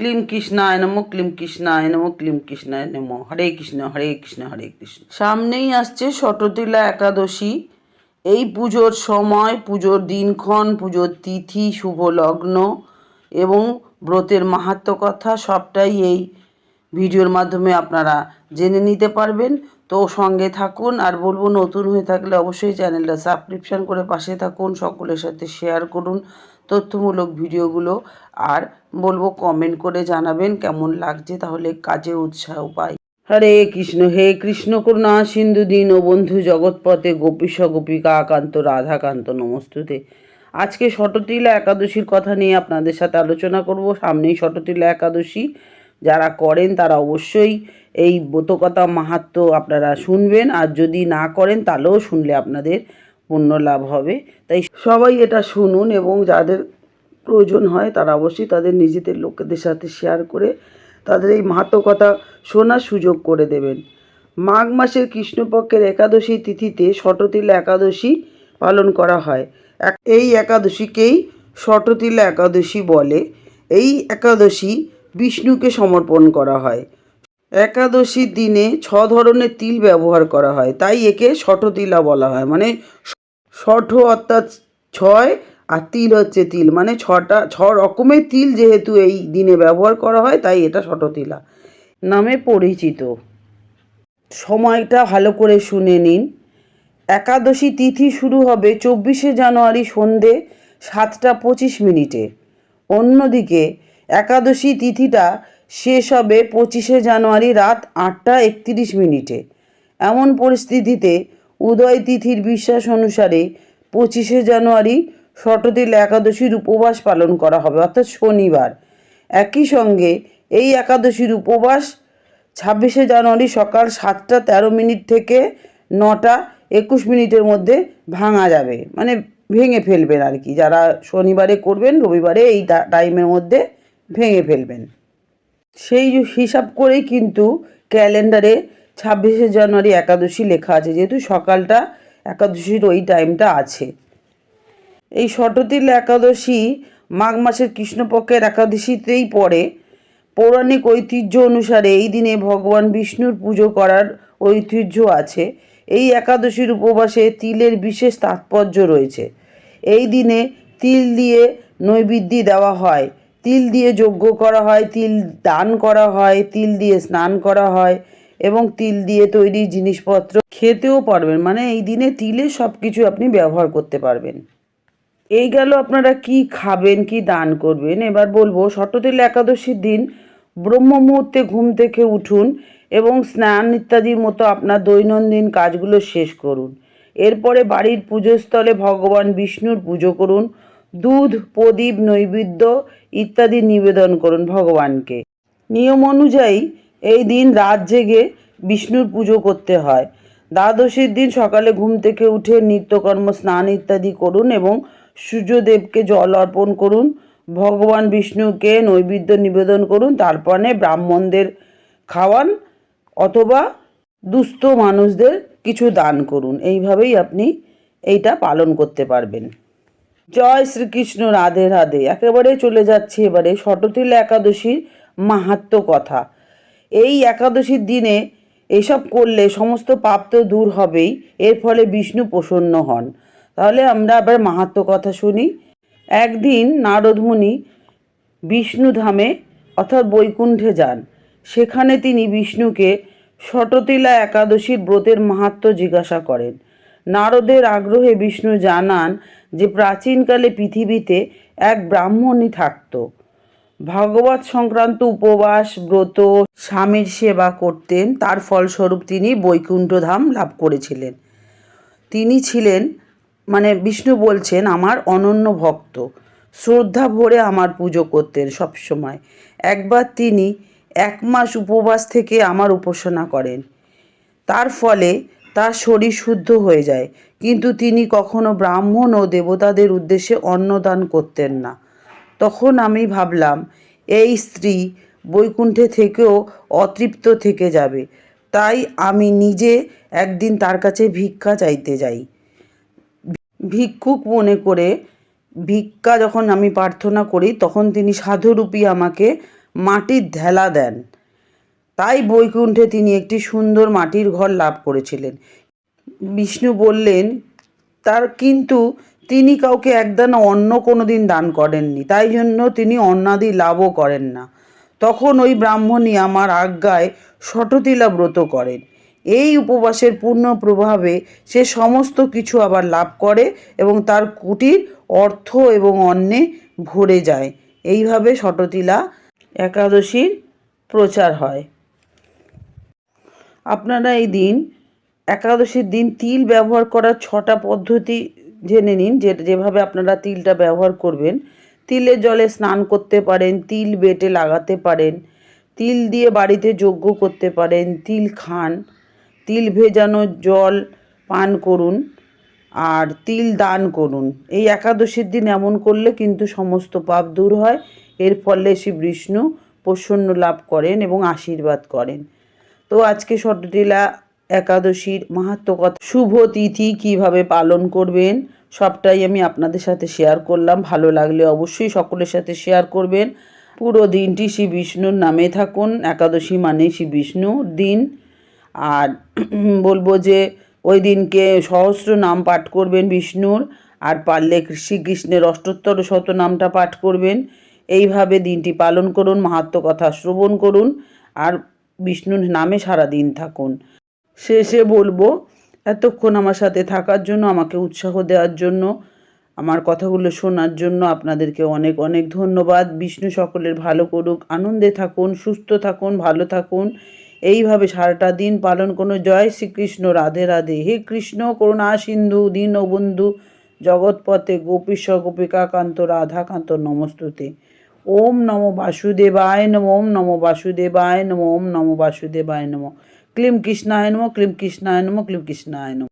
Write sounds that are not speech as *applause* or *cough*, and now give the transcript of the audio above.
Claim কৃষ্ণায় নম claim কৃষ্ণায় নম ক্লিম কৃষ্ণায় নম। হরে কৃষ্ণ হরে কৃষ্ণ হরে কৃষ্ণ। সামনেই আসছে শততিলা একাদশী। এই পুজোর সময়, পুজোর দিনক্ষণ, পুজোর তিথি, শুভ লগ্ন এবং ব্রতের মাহাত্ম কথা সবটাই এই ভিডিওর মাধ্যমে আপনারা জেনে নিতে পারবেন। তো সঙ্গে থাকুন, আর বলব নতুন হয়ে থাকলে অবশ্যই চ্যানেলটা সাবস্ক্রিপশন করে পাশে থাকুন, সকলের সাথে শেয়ার করুন। তথ্যমূলক ভিডিওগুলো আর বলব কমেন্ট করে জানাবেন কেমন লাগছে তাহলে কাজে উৎসাহ পাই। হরে কৃষ্ণ, হে কৃষ্ণ করুণা, সিন্ধু দীন ও বন্ধু জগৎপথে গোপীশ গোপিকা আকান্ত রাধাকান্ত, নমস্তুতে। আজকে শততিলা একাদশীর কথা নিয়ে আপনাদের সাথে আলোচনা করব। সামনেই শততিলা একাদশী, যারা করেন তারা অবশ্যই এই ব্রতকথা মাহাত্ম আপনারা শুনবেন। আর যদি না করেন তাহলেও শুনলে আপনাদের পুণ্য লাভ হবে। তাই সবাই এটা শুনুন এবং যাদের প্রয়োজন হয় তারা অবশ্যই তাদের নিজেদের লোকেদের সাথে শেয়ার করে তাদের এই মাহাত্ম কথা শোনার সুযোগ করে দেবেন। মাঘ মাসের কৃষ্ণপক্ষের একাদশী তিথিতে শটতিলা একাদশী পালন করা হয়। এই একাদশীকেই শটতিলা একাদশী বলে। এই একাদশী বিষ্ণুকে সমর্পণ করা হয়। একাদশীর দিনে ছ ধরনের তিল ব্যবহার করা হয়। তাই একে শটতিলা বলা হয়। মানে শঠ অর্থাৎ ছয় আর তিল হচ্ছে তিল। মানে ছটা, ছ রকমের তিল যেহেতু এই দিনে ব্যবহার করা হয়, তাই এটা শটতিলা নামে পরিচিত। সময়টা ভালো করে শুনে নিন। একাদশী তিথি শুরু হবে চব্বিশে জানুয়ারি সন্ধে সাতটা পঁচিশ মিনিটে। অন্যদিকে একাদশী তিথিটা শেষ হবে পঁচিশে জানুয়ারি রাত আটটা একত্রিশ মিনিটে। এমন পরিস্থিতিতে উদয় তিথির বিশ্বাস অনুসারে পঁচিশে জানুয়ারি শততিল একাদশীর উপবাস পালন করা হবে, অর্থাৎ শনিবার। একই সঙ্গে এই একাদশীর উপবাস ছাব্বিশে জানুয়ারি সকাল সাতটা তেরো মিনিট থেকে নটা একুশ মিনিটের মধ্যে ভাঙা যাবে মানে ভেঙে ফেলবেন আর কি। যারা শনিবারে করবেন, রবিবারে এই টাইমের মধ্যে ভেঙে ফেলবেন। সেই হিসাব করেই কিন্তু ক্যালেন্ডারে ছাব্বিশে জানুয়ারি একাদশী লেখা আছে, যেহেতু সকালটা, একাদশীর ওই টাইমটা আছে। এই শততিল একাদশী মাঘ মাসের কৃষ্ণপক্ষের একাদশীতেই পড়ে। পৌরাণিক ঐতিহ্য অনুসারে এই দিনে ভগবান বিষ্ণুর পুজো করার ঐতিহ্য আছে। এই একাদশীর উপবাসে তিলের বিশেষ তাৎপর্য রয়েছে। এই দিনে তিল দিয়ে নৈবেদ্য দেওয়া হয়। তিল দিয়ে যজ্ঞ করা হয়, তিল দান করা হয়, তিল দিয়ে স্নান করা হয়। এবং তিল দিয়ে তৈরি জিনিসপত্র খেতেও পারবেন। মানে এই দিনে তিলে সব কিছু আপনি ব্যবহার করতে পারবেন। এই গেল আপনারা কি খাবেন, কি দান করবেন? এবার বলব শততিল একাদশীর দিন ব্রহ্ম মুহূর্তে ঘুম থেকে উঠুন এবং স্নান ইত্যাদির মতো আপনার দৈনন্দিন কাজগুলো শেষ করুন। এরপরে বাড়ির পুজোস্থলে ভগবান বিষ্ণুর পুজো করুন, দুধ, প্রদীপ, নৈবেদ্য ইত্যাদি নিবেদন করুন ভগবানকে। নিয়ম অনুযায়ী এই দিন রাত জেগে বিষ্ণুর পুজো করতে হয়। দ্বাদশীর দিন সকালে ঘুম থেকে উঠে নিত্যকর্ম, স্নান ইত্যাদি করুন এবং সূর্যদেবকে জল অর্পণ করুন। ভগবান বিষ্ণুকে নৈবেদ্য নিবেদন করুন। তারপরে ব্রাহ্মণদের খাওয়ান অথবা দুস্থ মানুষদের কিছু দান করুন। এইভাবেই আপনি এইটা পালন করতে পারবেন। জয় শ্রীকৃষ্ণ, রাধে রাধে। একেবারে চলে যাচ্ছে এবারে শততিল একাদশীর মাহাত্ম কথা। এই একাদশীর দিনে এসব করলে সমস্ত পাপ তো দূর হবেই, এর ফলে বিষ্ণু প্রসন্ন হন। তাহলে আমরা আবার মাহাত্ম কথা শুনি। একদিন নারদমুনি বিষ্ণুধামে অর্থাৎ বৈকুণ্ঠে যান। সেখানে তিনি বিষ্ণুকে শততিলা একাদশীর ব্রতের মাহাত্ম জিজ্ঞাসা করেন। নারদের আগ্রহে বিষ্ণু জানান যে প্রাচীনকালে পৃথিবীতে এক ব্রাহ্মণই থাকত। ভাগবত সংক্রান্ত উপবাস ব্রত স্বামীর সেবা করতেন, তার ফলস্বরূপ তিনি বৈকুণ্ঠধাম লাভ করেছিলেন। তিনি ছিলেন মানে বিষ্ণু বলছেন, আমার অনন্য ভক্ত। শ্রদ্ধা ভরে আমার পুজো করতেন সবসময়। একবার তিনি এক মাস উপবাস থেকে আমার উপাসনা করেন। তার ফলে তার শরীর শুদ্ধ হয়ে যায়। কিন্তু তিনি কখনো ব্রাহ্মণ ও দেবতাদের উদ্দেশ্যে অন্নদান করতেন না। তখন আমি ভাবলাম, এই স্ত্রী বৈকুণ্ঠে থেকেও অতৃপ্ত থেকে যাবে। তাই আমি নিজে একদিন তার কাছে ভিক্ষা চাইতে যাই। ভিক্ষুক মনে করে, ভিক্ষা যখন আমি প্রার্থনা করি, তখন তিনি সাধুরূপী আমাকে মাটির ঢেলা দেন। তাই বৈকুণ্ঠে তিনি একটি সুন্দর মাটির ঘর লাভ করেছিলেন। বিষ্ণু বললেন, তার কিন্তু তিনি কাউকে একদানা অন্ন কোনো দিন দান করেননি, তাই জন্য তিনি অন্নাদি লাভও করেন না। তখন ওই ব্রাহ্মণী আমার আজ্ঞায় শটতিলা ব্রত করেন। এই উপবাসের পূর্ণ প্রভাবে সে সমস্ত কিছু আবার লাভ করে এবং তার কুটির, অর্থ এবং অন্নে ভরে যায়। এইভাবে শটতিলা একাদশীর প্রচার হয়। আপনারা এই দিন, একাদশীর দিন তিল ব্যবহার করার ছটা পদ্ধতি জেনে নিন যে, যেভাবে আপনারা তিলটা ব্যবহার করবেন। তিলের জলে স্নান করতে পারেন, তিল বেটে লাগাতে পারেন, তিল দিয়ে বাড়িতে যজ্ঞ করতে পারেন, তিল খান, তিল ভেজানো জল পান করুন আর তিল দান করুন। এই একাদশীর দিন এমন করলে কিন্তু সমস্ত পাপ দূর হয়, এর ফলে শ্রী বিষ্ণু প্রসন্ন লাভ করেন এবং আশীর্বাদ করেন। তো আজকে শটটিলা একাদশীর মাহাত্ম কথা। শুভ তিথি কীভাবে পালন করবেন, সবটাই আমি আপনাদের সাথে শেয়ার করলাম। ভালো লাগলে অবশ্যই সকলের সাথে শেয়ার করবেন। পুরো দিনটি শ্রী বিষ্ণুর নামে থাকুন। একাদশী মানে শ্রী বিষ্ণুর দিন। আর *clears throat* বলব যে, ওই দিনকে সহস্র নাম পাঠ করবেন বিষ্ণুর। আর পারলে শ্রীকৃষ্ণের অষ্টোত্তর শত নামটা পাঠ করবেন। এইভাবে দিনটি পালন করুন মাহাত্ম কথা শ্রবণ করুন। আর বিষ্ণুর নামে সারা দিন থাকুন। শেষে বলব, এতক্ষণ আমার সাথে থাকার জন্য, আমাকে উৎসাহ দেওয়ার জন্য, আমার কথাগুলো শোনার জন্য আপনাদেরকে অনেক অনেক ধন্যবাদ। বিষ্ণু সকলের ভালো করুক, আনন্দে থাকুন, সুস্থ থাকুন, ভালো থাকুন। এইভাবে সারাটা দিন পালন করুন। জয় শ্রীকৃষ্ণ, রাধে রাধে। হে কৃষ্ণ, করুণা, সিন্ধু, দীন বন্ধু, জগৎপথে গোপীশ, গোপিকাকান্ত, রাধাকান্ত, নমস্তুতে। ওম নমো বাসুদেবায় নম, ওম নমো বাসুদেবায় নম, ওম নমো বাসুদেবায় নম। ক্লিম কৃষ্ণায় নম ক্লিম কৃষ্ণায় নম ক্লিম কৃষ্ণায় নম